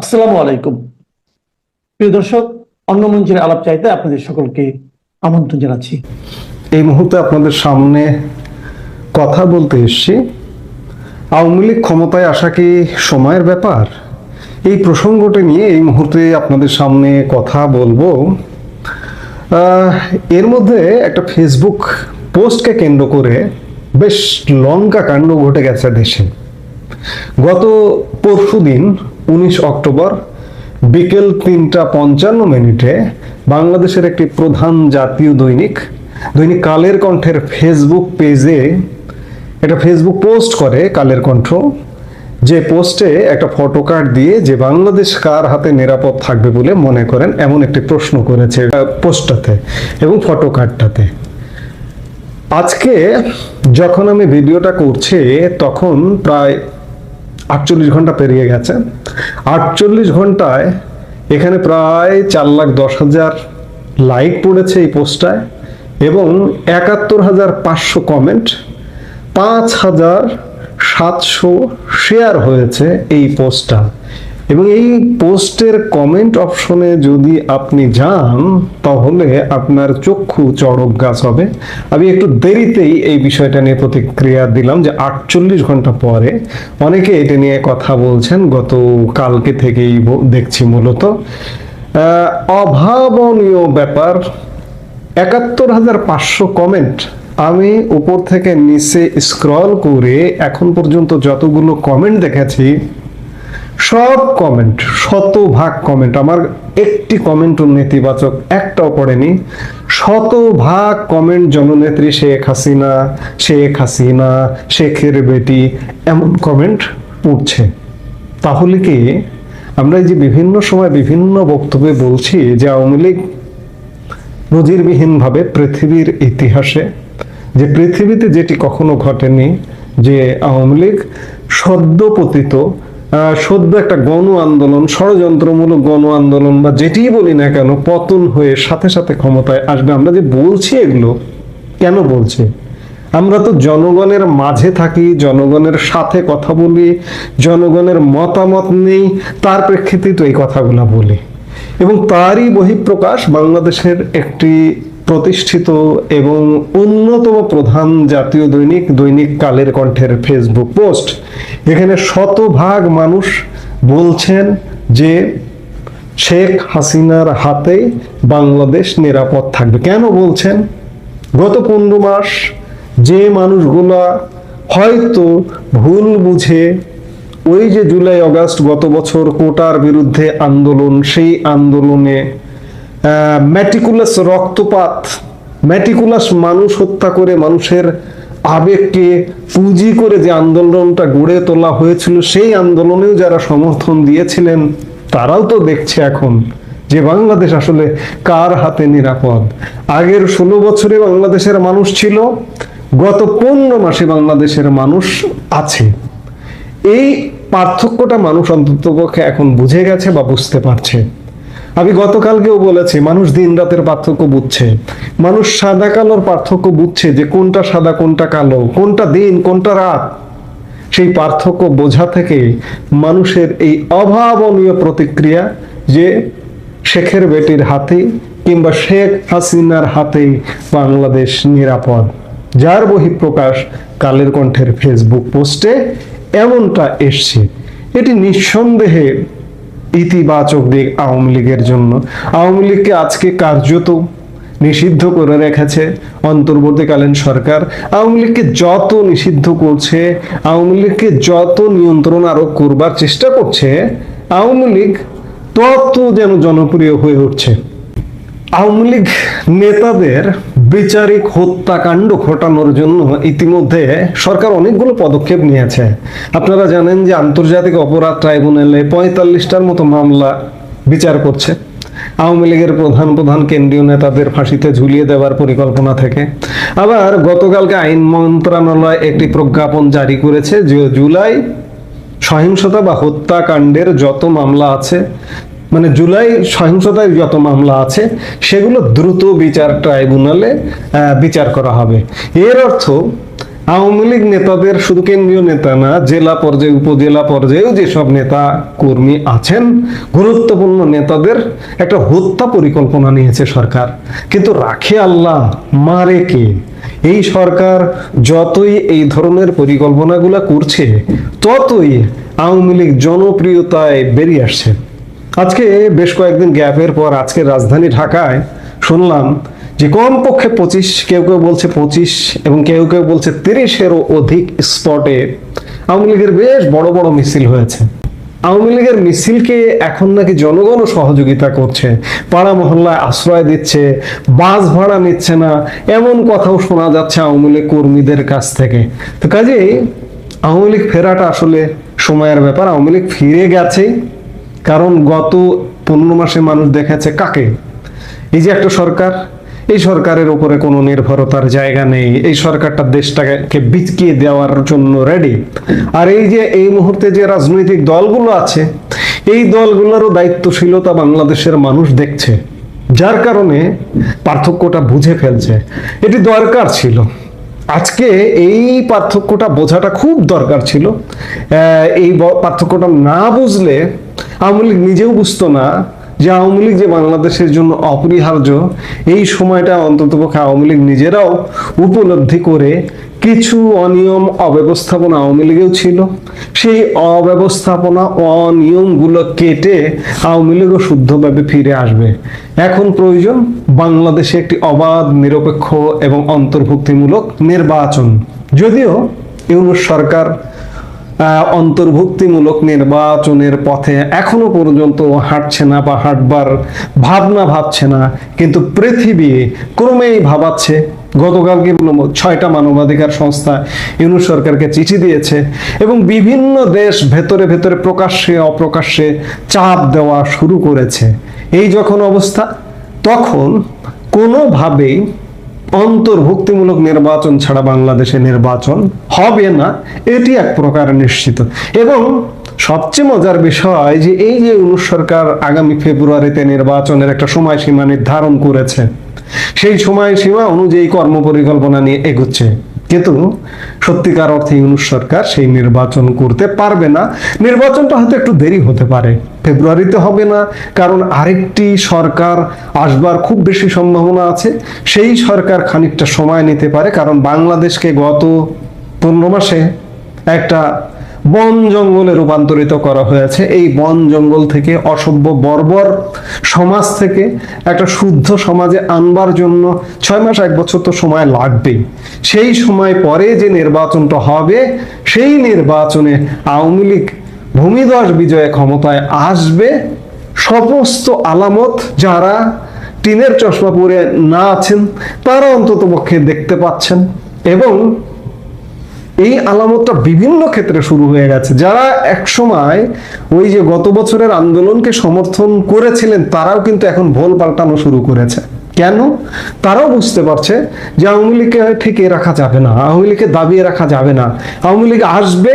আসসালামু আলাইকুম। প্রিয় দর্শক, অন্য মঞ্চের আলাপ চাইতে আপনাদের সকলকে আমন্ত্রণ জানাচ্ছি। এই মুহূর্তে আপনাদের সামনে কথা বলতে এসছি। আওয়ামী লীগ ক্ষমতায় আসা কি সময়ের ব্যাপার? এই প্রসঙ্গটি নিয়ে এই মুহূর্তে আপনাদের সামনে কথা বলব। এর মধ্যে একটা ফেসবুক পোস্টকে কেন্দ্র করে বেশ লঙ্কা কাণ্ড ঘটে গেছে দেশে। গত পরশু দিন উনিশ অক্টোবর বিকেল তিনটা পঞ্চান্ন মিনিটে বাংলাদেশের একটি প্রধান জাতীয় দৈনিক দৈনিক কালের কণ্ঠের ফেসবুক পেজে একটা ফেসবুক পোস্ট করে কালের কণ্ঠ। যে পোস্টে একটা ফটো কার্ড দিয়ে যে বাংলাদেশ কার হাতে নিরাপদ থাকবে বলে মনে করেন এমন একটি প্রশ্ন করেছে পোস্টটাতে এবং ফটো কার্ডটাতে আজকে যখন আমি ভিডিওটা করছি, তখন প্রায় আটচল্লিশ ঘণ্টা পেরিয়ে গেছে। আটচল্লিশ ঘন্টায় এখানে প্রায় চার লাখ দশ হাজার লাইক পড়েছে এই পোস্টটায় এবং একাত্তর হাজার পাঁচশো কমেন্ট পাঁচ হাজার সাতশো শেয়ার হয়েছে এই পোস্টটা। এবং এই পোস্টের কমেন্ট অপশনে যদি আপনি যান, তাহলে আপনার চক্ষু চড়ক গাছ হবে। আমি একটু দেরিতেই এই বিষয়টা নিয়ে প্রতিক্রিয়া দিলাম যে আটচল্লিশ ঘণ্টা পরে অনেকে এটা নিয়ে কথা বলছেন, গত কালকে থেকেই দেখছি মূলত। অভাবনীয় ব্যাপার, একাত্তর হাজার পাঁচশো কমেন্ট আমি উপর থেকে নিচে স্ক্রল করে এখন পর্যন্ত যতগুলো কমেন্ট দেখেছি সব কমেন্ট শতভাগ কমেন্ট আমার একটি কমেন্ট নেতিবাচক একটাও পড়েনি। শতভাগ কমেন্ট জননেত্রী শেখ হাসিনা শেখ হাসিনা শেখের বেটি এমন কমেন্ট উঠছে তাহলে কি আমরা যে বিভিন্ন সময় বিভিন্ন বক্তব্যে বলছি যে আওয়ামী লীগ নজিরবিহীনভাবে পৃথিবীর ইতিহাসে যে পৃথিবীতে যেটি কখনো ঘটেনি যে আওয়ামী লীগ সদ্য পতিত আহ, সদ্য একটা গণ আন্দোলন, ষড়যন্ত্রমূলক গণ আন্দোলন বা যেটিই বলি না কেন, পতন হয়ে সাথে সাথে ক্ষমতায় আসবে। আমরা যে বলছি এগুলো, কেন বলছি? আমরা তো জনগণের মাঝে থাকি, জনগণের সাথে কথা বলি, জনগণের মতামত নেই, তার প্রেক্ষিতে তো এই কথাগুলো বলি। এবং তারই বহিঃপ্রকাশ বাংলাদেশের একটি প্রতিষ্ঠিত এবং অন্যতম প্রধান জাতীয় দৈনিক দৈনিক কালের কণ্ঠের ফেসবুক পোস্ট এখানে শতভাগ মানুষ বলছেন যে শেখ হাসিনার হাতে বাংলাদেশ নিরাপদ থাকবে। কেন বলছেন? গত পনেরো মাস যে মানুষগুলা হয়তো ভুল বুঝে ওই যে জুলাই আগস্ট গত বছর কোটার বিরুদ্ধে আন্দোলন, সেই আন্দোলনে ম্যাটিকুলাস রক্তপাত। ম্যাটিকুলাস মানুষ হত্যা করে মানুষের আবেগকে পুঁজি করে যে আন্দোলনটা গড়ে তোলা হয়েছিল, সেই আন্দোলনেও যারা সমর্থন দিয়েছিলেন, তারাও তো দেখছে এখন যে বাংলাদেশ আসলে কার হাতে নিরাপদ। আগের ষোলো বছরে বাংলাদেশের মানুষ ছিল, গত পনেরো মাসে বাংলাদেশের মানুষ আছে। এই পার্থক্যটা মানুষ অন্ততপক্ষে এখন বুঝে গেছে বা বুঝতে পারছে। আমি গতকালকেও বলেছি, মানুষ দিন রাতের পার্থক্য বুঝছে। মানুষ সাদা কালোর পার্থক্য বুঝছে যে কোনটা সাদা, কোনটা কালো, কোনটা দিন, কোনটা রাত। সেই পার্থক্য বোঝা থেকে মানুষের এই অভাবনীয় প্রতিক্রিয়া যে শেখের বেটির হাতে কিংবা শেখ হাসিনার হাতে বাংলাদেশ নিরাপদ। যার বহিঃপ্রকাশ কালের কণ্ঠের ফেসবুক পোস্টে এমনটা এসছে। এটি নিঃসন্দেহে ইতিবাচক দিক আওয়ামী লীগের জন্য। আওয়ামী লীগকে আজকে কার্যত নিষিদ্ধ করে রেখেছে অন্তর্বর্তীকালীন সরকার। আওয়ামী লীগকে যত নিষিদ্ধ করছে, আওয়ামী লীগকে যত নিয়ন্ত্রণ আরও করবার চেষ্টা করছে, আওয়ামী লীগ তত যেন জনপ্রিয় হয়ে উঠছে। আওয়ামী লীগ নেতাদের বিচারিক হত্যাকাণ্ড ঘটানোর জন্য ইতিমধ্যে সরকার অনেকগুলো পদক্ষেপ নিয়েছে। আপনারা জানেন যে আন্তর্জাতিক অপরাধ ট্রাইব্যুনালে পঁয়তাল্লিশটার মতো মামলা বিচার করছে। আওয়ামী লীগের প্রধান প্রধান কেন্দ্রীয় নেতাদের ফাঁসিতে ঝুলিয়ে দেওয়ার পরিকল্পনা থেকে। আবার গতকালকে আইন মন্ত্রণালয় একটি প্রজ্ঞাপন জারি করেছে যে জুলাই সহিংসতা বা হত্যাকাণ্ডের যত মামলা আছে মানে জুলাই সহিংসতায় যত মামলা আছে, সেগুলো দ্রুত বিচার ট্রাইব্যুনালে বিচার করা হবে। এর অর্থ, আওয়ামী লীগ নেতাদের শুধু কেন্দ্রীয় নেতা না, জেলা পর্যায়ে, উপজেলা পর্যায়েও যেসব নেতা কর্মী আছেন, গুরুত্বপূর্ণ নেতাদের একটা হত্যা পরিকল্পনা নিয়েছে সরকার। কিন্তু রাখে আল্লাহ, মারে কে? এই সরকার যতই এই ধরনের পরিকল্পনাগুলো করছে, ততই আওয়ামী লীগ জনপ্রিয়তায় বেরিয়ে আসছে। আজকে বেশ কয়েকদিন গ্যাপের পর আজকে রাজধানী ঢাকায় শুনলাম যে কমপক্ষে পঁচিশ, কেউ কেউ বলছে পঁচিশ এবং কেউ কেউ বলছে তিরিশেরও অধিক স্পটে আওয়ামী লীগের বেশ বড় বড় মিছিল হয়েছে। আওয়ামী লীগের মিছিলকে এখন নাকি জনগণও সহযোগিতা করছে, পাড়া মহল্লায় আশ্রয় দিচ্ছে, বাস ভাড়া নিচ্ছে না, এমন কথাও শোনা যাচ্ছে আওয়ামী লীগ কর্মীদের কাছ থেকে। তো কাজেই আওয়ামী লীগ ফেরাটা আসলে সময়ের ব্যাপার, আওয়ামী লীগ ফিরে গেছেই। কারণ গত পনেরো মাসে মানুষ দেখেছে কাকে? এই যে একটা সরকার, এই সরকারের উপরে কোনো নির্ভরতার জায়গা নেই, এই সরকারটা দেশটাকে বিচকিয়ে দেওয়ার জন্য রেডি আর এই যে, এই মুহূর্তে যে রাজনৈতিক দলগুলো আছে, এই দলগুলোরও দায়িত্বশীলতা বাংলাদেশের মানুষ দেখছে। যার কারণে পার্থক্যটা বুঝে ফেলছে। এটি দরকার ছিল। আজকে এই পার্থক্যটা বোঝাটা খুব দরকার ছিল। এই পার্থক্যটা না বুঝলে আওয়ামী লীগ নিজেও বুঝতো না যে আওয়ামী লীগ যে বাংলাদেশের জন্য অপরিহার্য, এই সময়টা অন্ততপক্ষে আওয়ামী লীগ নিজেরাও উপলব্ধি করে কিছু অনিয়ম, অব্যবস্থাপনা আওয়ামী লীগেও ছিল। সেই অব্যবস্থাপনা, অনিয়মগুলো কেটে আওয়ামী লীগও শুদ্ধভাবে ফিরে আসবে। এখন প্রয়োজন বাংলাদেশে একটি অবাধ, নিরপেক্ষ এবং অন্তর্ভুক্তিমূলক নির্বাচন। যদিও ইউনুস সরকার অন্তর্ভুক্তিমূলক নির্বাচনের পথে এখনও পর্যন্ত হাঁটছে না বা হাঁটবার ভাবনা ভাবছে না, কিন্তু পৃথিবী ক্রমেই ভাবাচ্ছে। গতকালকে ছয়টা মানবাধিকার সংস্থা ইউনুস সরকারকে চিঠি দিয়েছে এবং বিভিন্ন দেশ ভেতরে ভেতরে প্রকাশ্যে অপ্রকাশ্যে চাপ দেওয়া শুরু করেছে। এই যখন অবস্থা, তখন কোনোভাবেই অন্তর্ভুক্তিমূলক নির্বাচন ছাড়া বাংলাদেশে নির্বাচন হবে না, এটি এক প্রকার নিশ্চিত। এবং সবচেয়ে মজার বিষয় যে এই যে উনিশ সরকার আগামী ফেব্রুয়ারিতে নির্বাচনের একটা সময়সীমা নির্ধারণ করেছে, সেই সময়সীমা অনুযায়ী কর্মপরিকল্পনা নিয়ে এগুচ্ছে। কিন্তু সত্যিকার অর্থে ইউনুস সরকার সেই নির্বাচন করতে পারবে না। নির্বাচনটা হয়তো একটু দেরি হতে পারে, ফেব্রুয়ারিতে হবে না, কারণ আরেকটি সরকার আসবার খুব বেশি সম্ভাবনা আছে। সেই সরকার খানিকটা সময় নিতে পারে, কারণ বাংলাদেশকে গত পনেরো মাসে একটা বন জঙ্গলে রূপান্তরিত করা হয়েছে। এই বন জঙ্গল থেকে অসভ্য বর্বর সমাজ থেকে একটা শুদ্ধ সমাজে আনবার জন্য ছয় মাস এক বছর তো সময় লাগবেই। সেই সময় পরে যে নির্বাচনটা হবে, সেই নির্বাচনে আওয়ামী লীগ ভূমিধস বিজয়ে ক্ষমতায় আসবে। সমস্ত আলামত যারা টিনের চশমা পরে না আছেন, তারা অন্তত পক্ষে দেখতে পাচ্ছেন এবং এই আলামতটা বিভিন্ন ক্ষেত্রে শুরু হয়ে গেছে। যারা একসময় ওই যে গত বছরের আন্দোলনকে সমর্থন করেছিলেন, তারাও কিন্তু এখন ভোল পাল্টানো শুরু করেছে। কেন? তারাও বুঝতে পারছে যে আওয়ামী লীগকে ঠেকে রাখা যাবে না, আওয়ামী লীগকে দাবিয়ে রাখা যাবে না। আওয়ামী লীগ আসবে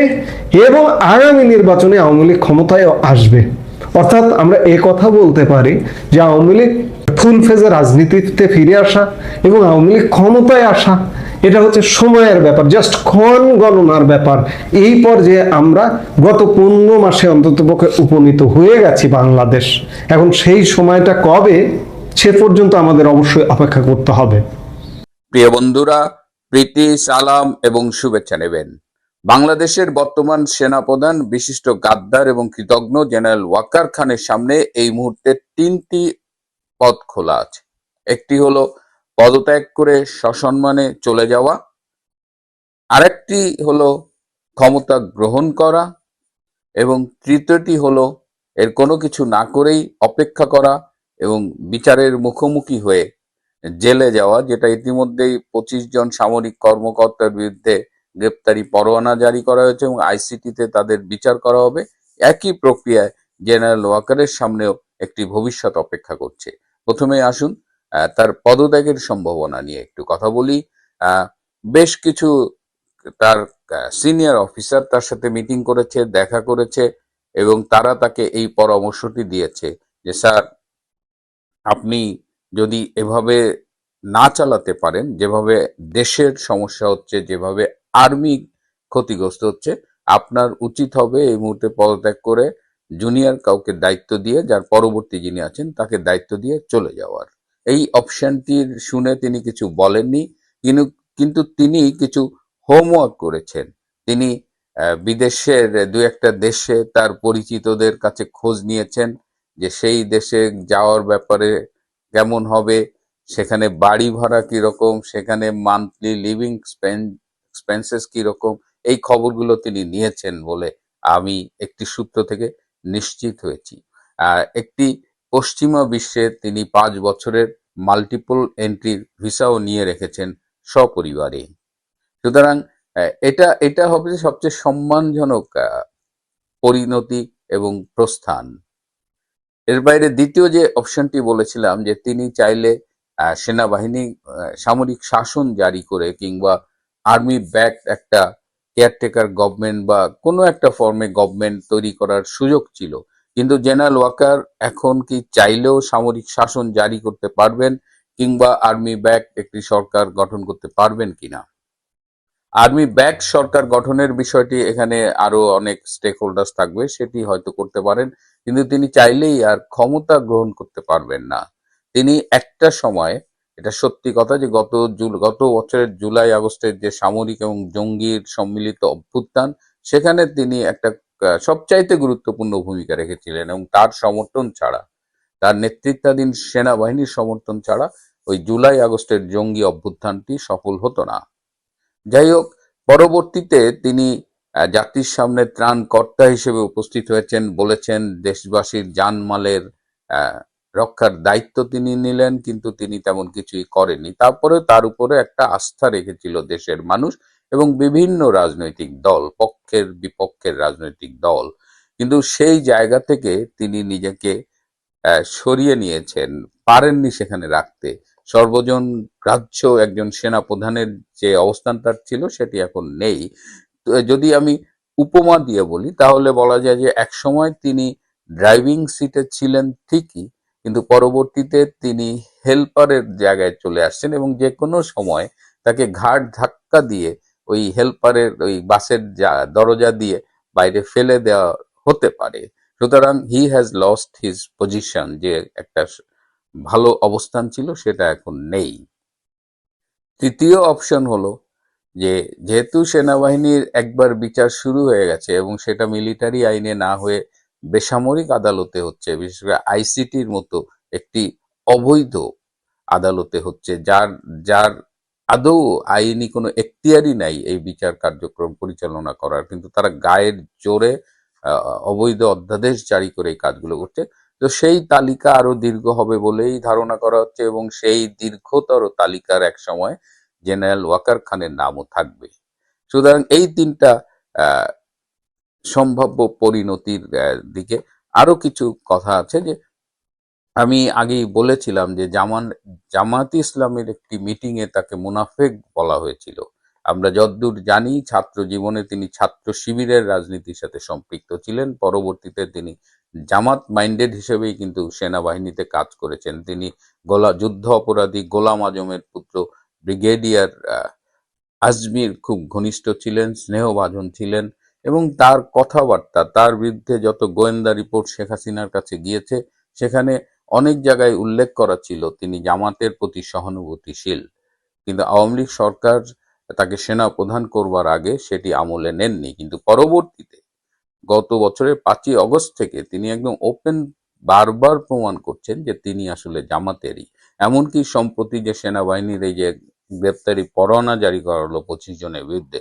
এবং আগামী নির্বাচনে আওয়ামী লীগ ক্ষমতায় আসবে। অর্থাৎ আমরা এ কথা বলতে পারি যে আওয়ামী লীগ ফুল ফেজে রাজনীতিতে ফিরে আসা এবং আওয়ামী লীগ ক্ষমতায় আসা। এটা হচ্ছে সময়ের ব্যাপার জাস্ট ক্ষণ গণনার ব্যাপার। এই পর্যায়ে আমরা গত পনেরো মাসে অন্ততপক্ষে উপনীত হয়ে গেছি বাংলাদেশ। এখন সেই সময়টা কবে, সে পর্যন্ত আমাদের অবশ্যই অপেক্ষা করতে হবে। প্রিয় বন্ধুরা প্রীতি সালাম এবং শুভেচ্ছা নেবেন। বাংলাদেশের বর্তমান সেনাপ্রধান, বিশিষ্ট গাদ্দার এবং কৃতজ্ঞ জেনারেল ওয়াকার খানের সামনে এই মুহূর্তে তিনটি পথ খোলা আছে। একটি হলো পদত্যাগ করে সসম্মানে চলে যাওয়া। আরেকটি হলো ক্ষমতা গ্রহণ করা এবং তৃতীয়টি হলো এর কোনো কিছু না করেই অপেক্ষা করা এবং বিচারের মুখোমুখি হয়ে জেলে যাওয়া, যেটা ইতিমধ্যেই পঁচিশ জন সামরিক কর্মকর্তার বিরুদ্ধে গ্রেপ্তারি পরোয়ানা জারি করা হয়েছে এবং আইসিটিতে তাদের বিচার করা হবে। একই প্রক্রিয়ায় জেনারেল ওয়াকারের সামনেও একটি ভবিষ্যৎ অপেক্ষা করছে। প্রথমে আসুন তার পদত্যাগের সম্ভাবনা নিয়ে একটু কথা বলি। বেশ কিছু তার সিনিয়র অফিসার তার সাথে মিটিং করেছে, দেখা করেছে এবং তারা তাকে এই পরামর্শটি দিয়েছে যে, স্যার, আপনি যদি এভাবে না চালাতে পারেন, যেভাবে দেশের সমস্যা হচ্ছে, যেভাবে আর্মি ক্ষতিগ্রস্ত হচ্ছে, আপনার উচিত হবে এই মুহূর্তে পদত্যাগ করে জুনিয়র কাউকে দায়িত্ব দিয়ে, যার পরবর্তী যিনি আছেন, তাকে দায়িত্ব দিয়ে চলে যাওয়ার। এই অপশনটির শুনে তিনি কিছু বলেননি কিন্তু তিনি কিছু হোমওয়ার্ক করেছেন। তিনি বিদেশের দু একটা দেশে তার পরিচিতদের কাছে খোঁজ নিয়েছেন যে সেই দেশে যাওয়ার ব্যাপারে কেমন হবে, সেখানে বাড়ি ভাড়া কীরকম, সেখানে মান্থলি লিভিং এক্সপেন্সেস কীরকম, এই খবরগুলো তিনি নিয়েছেন বলে আমি একটি সূত্র থেকে নিশ্চিত হয়েছি। একটি পশ্চিমা বিশ্বে তিনি পাঁচ বছরের মাল্টিপল এন্ট্রির ভিসাও নিয়ে রেখেছেন সপরিবারে। সুতরাং এটা এটা হবে সবচেয়ে সম্মানজনক পরিণতি এবং প্রস্থান। এর বাইরে দ্বিতীয় যে অপশনটি বলেছিলাম যে তিনি চাইলে সেনাবাহিনী সামরিক শাসন জারি করে কিংবা আর্মি ব্যাক একটা কেয়ারটেকার গভর্নমেন্ট বা কোনো একটা ফর্মে গভর্নমেন্ট তৈরি করার সুযোগ ছিল। কিন্তু জেনারেল ওয়াকার এখন কি চাইলেও সামরিক শাসন জারি করতে পারবেন কিংবা আর্মি ব্যাক একটি সরকার গঠন করতে পারবেন কিনা? আর্মি ব্যাক সরকার গঠনের বিষয়টি এখানে আরও অনেক স্টেক হোল্ডার্স থাকবে, সেটি হয়তো করতে পারেন, কিন্তু তিনি চাইলেই আর ক্ষমতা গ্রহণ করতে পারবেন না। তিনি একটা সময়, এটা সত্যি কথা যে গত গত বছরের জুলাই আগস্টের যে সামরিক এবং জঙ্গির সম্মিলিত অভ্যুত্থান, সেখানে তিনি একটা সবচাইতে গুরুত্বপূর্ণ ভূমিকা রেখেছিলেন এবং তার সমর্থন ছাড়া, তার নেতৃত্বাধীন সেনাবাহিনীর সমর্থন ছাড়া ওই জুলাই আগস্টের জঙ্গি অভ্যুত্থানটি সফল হতো না। যাই হোক, পরবর্তীতে তিনি জাতির সামনে ত্রাণকর্তা হিসেবে উপস্থিত হয়েছেন, বলেছেন দেশবাসীর জানমালের রক্ষার দায়িত্ব তিনি নিলেন, কিন্তু তিনি তেমন কিছুই করেননি। তারপরে তার উপরে একটা আস্থা রেখেছিল দেশের মানুষ এবং বিভিন্ন রাজনৈতিক দল, পক্ষের বিপক্ষের রাজনৈতিক দল, কিন্তু সেই জায়গা থেকে তিনি নিজেকে সরিয়ে নিয়েছেন, পারেননি সেখানে রাখতে। সর্বজন গ্রাহ্য একজন সেনা প্রধানের যে অবস্থান তার ছিল সেটি এখন নেই। যদি আমি উপমা দিয়ে বলি, তাহলে বলা যায় যে এক সময় তিনি ড্রাইভিং সিটে ছিলেন ঠিকই, কিন্তু পরবর্তীতে তিনি হেল্পারের জায়গায় চলে আসছেন এবং যে কোনো সময় তাকে ঘাট ধাক্কা দিয়ে ওই হেল্পারের ওই বাসের দরজা দিয়ে বাইরে ফেলে দেওয়া হতে পারে। সুতরাং he has lost his position যে একটা ভালো অবস্থান ছিল সেটা এখন নেই। তৃতীয় অপশন হলো যে, যেহেতু সেনাবাহিনীর একবার বিচার শুরু হয়ে গেছে এবং সেটা মিলিটারি আইনে না হয়ে বেসামরিক আদালতে হচ্ছে, বিশেষ করে আইসিটির মতো একটি অবৈধ আদালতে হচ্ছে, যার যার আদৌ আইনি কোনো এখতিয়ারই নাই এই বিচার কার্যক্রম পরিচালনা করার, কিন্তু তারা গায়ের জোরে অবৈধ অধ্যাদেশ জারি করে এই কাজগুলো করছে। তো সেই তালিকা আরও দীর্ঘ হবে বলেই ধারণা করা হচ্ছে এবং সেই দীর্ঘতর তালিকার এক সময় জেনারেল ওয়াকার খানের নামও থাকবে। সুতরাং এই তিনটা সম্ভাব্য পরিণতির দিকে আরও কিছু কথা আছে যে আমি আগেই বলেছিলাম যে জামান জামাত ইসলামের একটি মিটিং এ তাকে মুনাফেক বলা হয়েছিল। আমরা যদ্দূর জানি ছাত্র জীবনে তিনি ছাত্র শিবিরের রাজনীতির সাথে সম্পৃক্ত ছিলেন। পরবর্তীতে তিনি জামাত মাইন্ডেড হিসেবেই কিন্তু সেনাবাহিনীতে কাজ করেছেন। তিনি গোলা, যুদ্ধ অপরাধী গোলাম আজমের পুত্র ব্রিগেডিয়ার আজমির খুব ঘনিষ্ঠ ছিলেন, স্নেহভাজন ছিলেন এবং তার কথাবার্তা, তার বিরুদ্ধে যত গোয়েন্দা রিপোর্ট শেখ হাসিনার কাছে গিয়েছে, সেখানে অনেক জায়গায় উল্লেখ করা ছিল তিনি জামাতের প্রতি সহানুভূতিশীল। কিন্তু আওয়ামী লীগ সরকার তাকে সেনা প্রধান করবার আগে সেটি আমলে নেননি। কিন্তু পরবর্তীতে গত বছরের পাঁচই অগস্ট থেকে তিনি একদম ওপেন বারবার প্রমাণ করছেন যে তিনি আসলে জামাতেরই। এমনকি সম্প্রতি যে সেনাবাহিনীর এই যে গ্রেপ্তারি পরোয়ানা জারি করা হলো পঁচিশ জনের বিরুদ্ধে,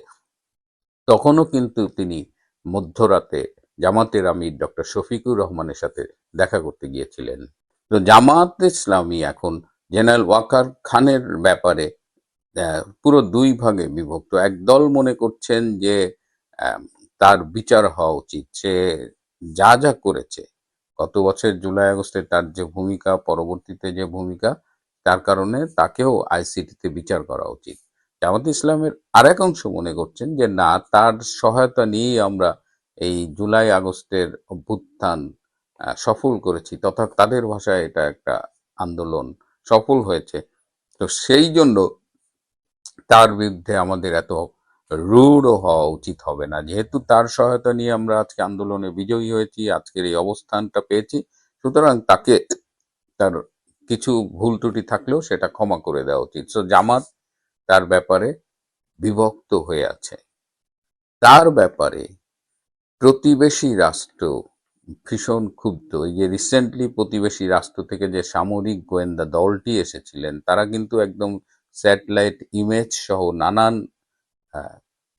তখনও কিন্তু তিনি মধ্যরাতে জামাতের আমির ডক্টর শফিকুর রহমানের সাথে দেখা করতে গিয়েছিলেন। তো জামাত ইসলামী এখন জেনারেল ওয়াকার খানের ব্যাপারে পুরো দুই ভাগে বিভক্ত। একদল মনে করছেন যে তার বিচার হওয়া উচিত। সে যা যা করেছে, গত বছর জুলাই আগস্টে তার যে ভূমিকা, পরবর্তীতে যে ভূমিকা, তার কারণে তাকেও আইসিটিতে বিচার করা উচিত। জামাত ইসলামের আরেক অংশ মনে করছেন যে, না, তার সহায়তা নিয়েই আমরা এই জুলাই আগস্টের অভ্যুত্থান সফল করেছি তথা তাদের ভাষায় এটা একটা আন্দোলন সফল হয়েছে। তো সেই জন্য তার বিরুদ্ধে আমাদের এত রূঢ় হওয়া উচিত হবে না। যেহেতু তার সহায়তা নিয়ে আমরা আজকে আন্দোলনে বিজয়ী হয়েছি, আজকের এই অবস্থানটা পেয়েছি, সুতরাং তাকে তার কিছু ভুল ত্রুটি থাকলেও সেটা ক্ষমা করে দেওয়া উচিত। সো জামাত তার ব্যাপারে বিভক্ত হয়ে আছে। তার ব্যাপারে প্রতিবেশী রাষ্ট্র ভীষণ ক্ষুব্ধ। এই যে রিসেন্টলি প্রতিবেশী রাষ্ট্র থেকে যে সামরিক গোয়েন্দা দলটি এসেছিলেন, তারা কিন্তু একদম স্যাটেলাইট ইমেজ সহ নানান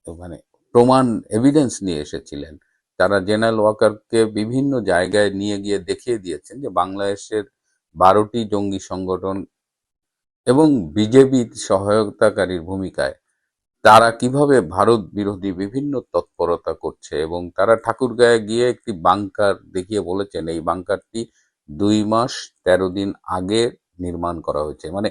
মানে প্রমাণ এভিডেন্স নিয়ে এসেছিলেন। তারা জেনারেল ওয়াকারকে বিভিন্ন জায়গায় নিয়ে গিয়ে দেখিয়ে দিয়েছেন যে বাংলাদেশের বারোটি জঙ্গি সংগঠন এবং বিজেপি সহায়তাকারীর ভূমিকায় তারা কীভাবে ভারত বিরোধী বিভিন্ন তৎপরতা করছে এবং তারা ঠাকুরগাঁয়ে গিয়ে একটি বাংকার দেখিয়ে বলেছেন, এই বাংকারটি দুই মাস তেরো দিন আগে নির্মাণ করা হয়েছে। মানে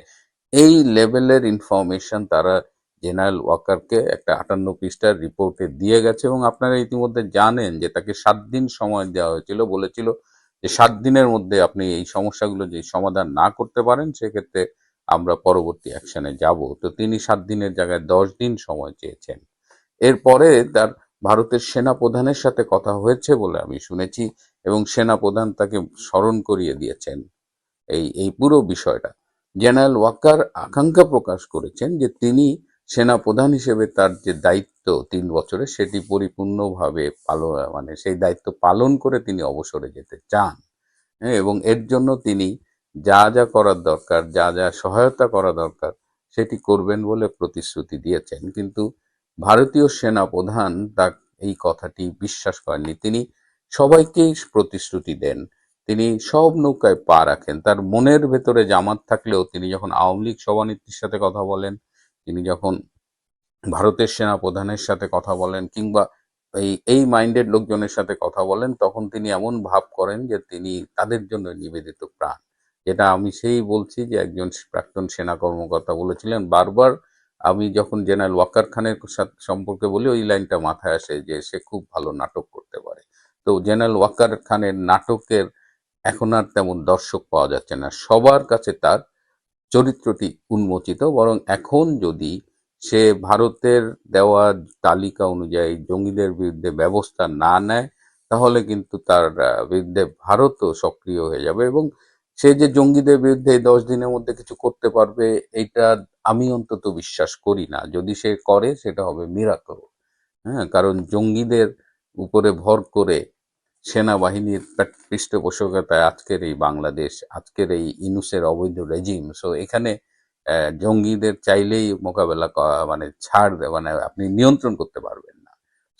এই লেভেলের ইনফরমেশন তারা জেনারেল ওয়াকারকে একটা আটান্ন পৃষ্ঠার রিপোর্টে দিয়ে গেছে এবং আপনারা ইতিমধ্যে জানেন যে তাকে সাত দিন সময় দেওয়া হয়েছিল, বলেছিল যে সাত দিনের মধ্যে আপনি এই সমস্যাগুলো যে সমাধান না করতে পারেন, সেক্ষেত্রে আমরা পরবর্তী অ্যাকশনে যাব। তো তিনি সাত দিনের জায়গায় দশ দিন সময় চেয়েছেন। এরপরে তার ভারতের সেনা প্রধানের সাথে কথা হয়েছে বলে আমি শুনেছি এবং সেনা প্রধান তাকে স্মরণ করিয়ে দিয়েছেন। এই এই পুরো বিষয়টা। জেনারেল ওয়াকার আকাঙ্ক্ষা প্রকাশ করেছেন যে তিনি সেনা প্রধান হিসেবে তার যে দায়িত্ব তিন বছরে সেটি পরিপূর্ণভাবে পালন মানে সেই দায়িত্ব পালন করে তিনি অবসরে যেতে চান। হ্যাঁ, এবং এর জন্য তিনি যা যা করার দরকার, যা যা সহায়তা করা দরকার, সেটি করবেন বলে প্রতিশ্রুতি দিয়েছেন। কিন্তু ভারতীয় সেনা প্রধান তা এই কথাটি বিশ্বাস করেননি। তিনি সবাইকেই প্রতিশ্রুতি দেন। তিনি সব নৌকায় পা রাখেন। তার মনের ভেতরে জামাত থাকলেও তিনি যখন আওয়ামী লীগ সভানেত্রীর সাথে কথা বলেন, তিনি যখন ভারতের সেনা প্রধানের সাথে কথা বলেন কিংবা এই এই মাইন্ডেড লোকজনের সাথে কথা বলেন, তখন তিনি এমন ভাব করেন যে তিনি তাদের জন্য নিবেদিত প্রাণ। যেটা আমি সেই বলছি যে একজন প্রাক্তন সেনা কর্মকর্তা বলেছিলেন, বারবার আমি যখন জেনারেল ওয়াকার খানের সম্পর্কে বলি, ওই লাইনটা মাথায় আসে যে সে খুব ভালো নাটক করতে পারে। তো জেনারেল ওয়াকার খানের নাটকের এখন আর তেমন দর্শক পাওয়া যাচ্ছে না। সবার কাছে তার চরিত্রটি উন্মোচিত, বরং এখন যদি সে ভারতের দেওয়া তালিকা অনুযায়ী জঙ্গিদের বিরুদ্ধে ব্যবস্থা না নেয়, তাহলে কিন্তু তার বিরুদ্ধে ভারতও সক্রিয় হয়ে যাবে এবং সে যে জঙ্গিদের বিরুদ্ধে এই দশ দিনের মধ্যে কিছু করতে পারবে, এটা আমি অন্তত বিশ্বাস করি না। যদি সে করে, সেটা হবে মিরাকল হ্যাঁ কারণ জঙ্গিদের উপরে ভর করে সেনাবাহিনীর পৃষ্ঠপোষকতায় আজকের এই বাংলাদেশ, আজকের এই ইনুসের অবৈধ রেজিম সো এখানে জঙ্গিদের চাইলেই মোকাবেলা মানে ছাড় মানে আপনি নিয়ন্ত্রণ করতে পারবেন না।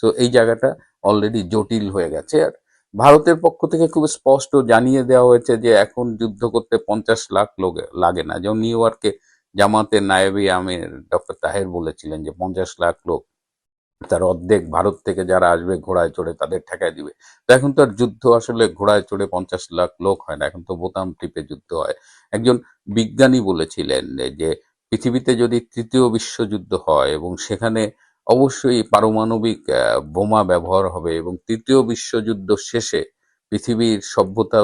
সো এই জায়গাটা অলরেডি জটিল হয়ে গেছে, আর ভারতের পক্ষ থেকে খুব স্পষ্ট জানিয়ে দেওয়া হয়েছে যে এখন যুদ্ধ করতে পঞ্চাশ লাখ লোক লাগে না। যেমন নিউ ইয়র্কে জামাতের নায়েবি আমির ডক্টর তাহের বলেছিলেন যে পঞ্চাশ লাখ লোক তার অর্ধেক ভারত থেকে যারা আসবে ঘোড়ায় চড়ে তাদের ঠেকায় দিবে। তো এখন তো আর যুদ্ধ আসলে ঘোড়ায় চড়ে পঞ্চাশ লাখ লোক হয় না, এখন তো বোতাম টিপে যুদ্ধ হয়। একজন বিজ্ঞানী বলেছিলেন যে পৃথিবীতে যদি তৃতীয় বিশ্বযুদ্ধ হয় এবং সেখানে অবশ্যই পারমাণবিক বোমা ব্যবহার হবে এবং তৃতীয় বিশ্বযুদ্ধ শেষে পৃথিবীর সভ্যতা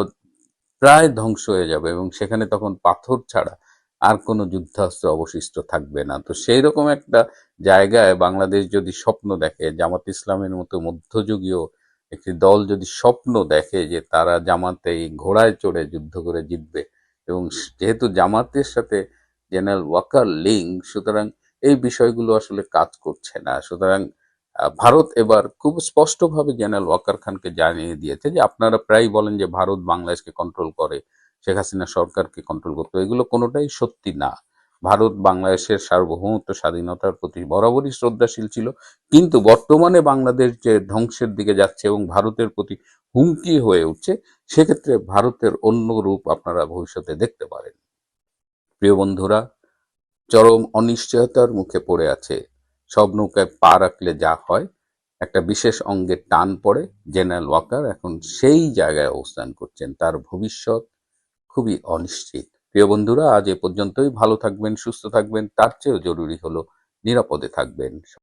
প্রায় ধ্বংস হয়ে যাবে এবং সেখানে তখন পাথর ছাড়া আর কোনো যুদ্ধাস্ত্র অবশিষ্ট থাকবে না। তো সেই রকম একটা জায়গায় বাংলাদেশ যদি স্বপ্ন দেখে, জামাত ইসলামের মতো মধ্যযুগীয় একটি দল যদি স্বপ্ন দেখে যে তারা জামাতে এই ঘোড়ায় চড়ে যুদ্ধ করে জিতবে এবং যেহেতু জামাতের সাথে জেনারেল ওয়াকার লিঙ্ক সুতরাং এই বিষয়গুলো আসলে কাজ করছে না। সুতরাং ভারত এবার খুব স্পষ্টভাবে জেনারেল ওয়াকার খানকে জানিয়ে দিয়েছে যে, আপনারা প্রায় বলেন যে, ভারত বাংলাদেশকে কন্ট্রোল করে, শেখ হাসিনা সরকারকে কন্ট্রোল করতো এগুলো কোনোটাই সত্যি না। ভারত বাংলাদেশের সার্বভৌমত্ব, স্বাধীনতার প্রতি বরাবরই শ্রদ্ধাশীল ছিল। কিন্তু বর্তমানে বাংলাদেশ যে ধ্বংসের দিকে যাচ্ছে এবং ভারতের প্রতি হুমকি হয়ে উঠছে, সেক্ষেত্রে ভারতের অন্য রূপ আপনারা ভবিষ্যতে দেখতে পারেন। প্রিয় বন্ধুরা চরম অনিশ্চয়তার মুখে পড়ে আছে। সব নৌকায় পা রাখলে যা হয়, একটা বিশেষ অঙ্গের টান পড়ে জেনারেল ওয়াকার এখন সেই জায়গায় অবস্থান করছেন। তার ভবিষ্যৎ খুবই অনিশ্চিত। প্রিয় বন্ধুরা, আজ এ পর্যন্তই। ভালো থাকবেন, সুস্থ থাকবেন। তার চেয়েও জরুরি হলো নিরাপদে থাকবেন।